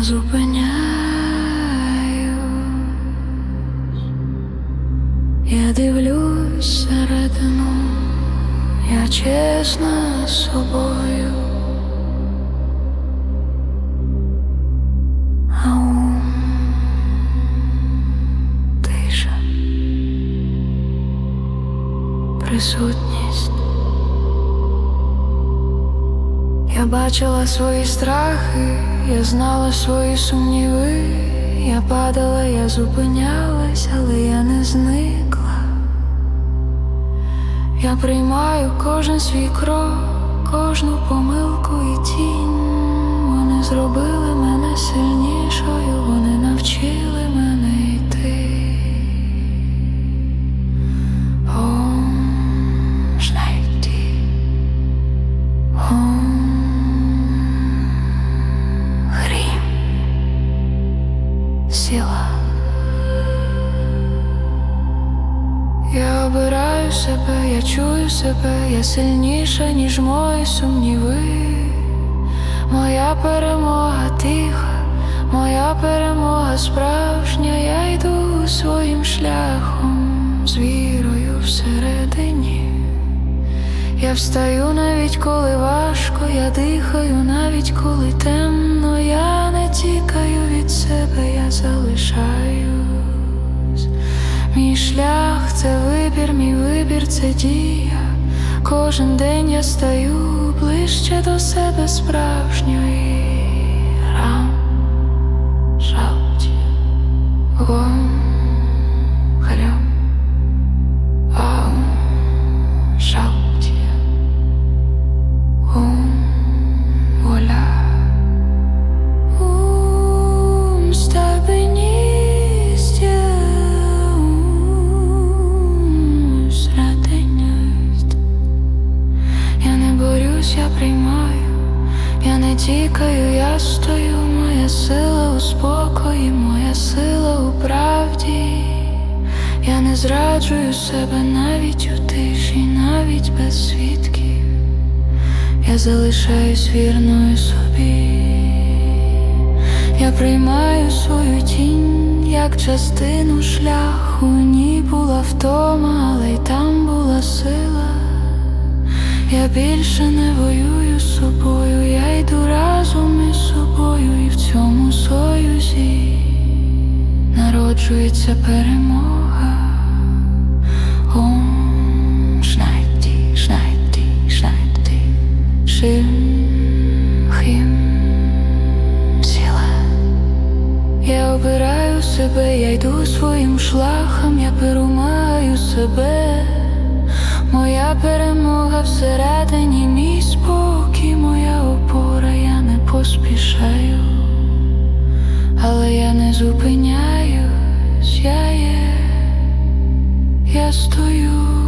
не зупиняю, я дивлюсь середину, я чесна собою. Аум, тиша, присутність. Я бачила свої страхи, я знала свої сумніви, я падала, я зупинялась, але я не зникла. Я приймаю кожен свій крок, кожну помилку і тінь. Вони зробили мене сильнішою, вони навчили Сила. Я обираю себе, я чую себе, я сильніша, ніж мої сумніви. Моя перемога тиха, моя перемога справжня, я йду своїм шляхом з вірою всередині. Я встаю навіть коли важко, я дихаю, навіть коли темно, я вибір, мій вибір це дія. Кожен день я стаю ближче до себе справжньої тікаю, я стою, моя сила у спокої, моя сила у правді. Я не зраджую себе навіть у тиші, навіть без свідків. Я залишаюсь вірною собі. Я приймаю свою тінь як частину шляху. Ні була втома, але й там була сила. Я більше не воюю з собою, я йду разом із собою, і в цьому союзі народжується перемога. Ом, шнайді, шнайді, шнайді, шим, хим, сіла. Я обираю себе, я йду своїм шляхом, я перемагаю себе. Моя перемога всередині, мій спокій, моя опора, я не поспішаю, але я не зупиняюсь, я є, я стою.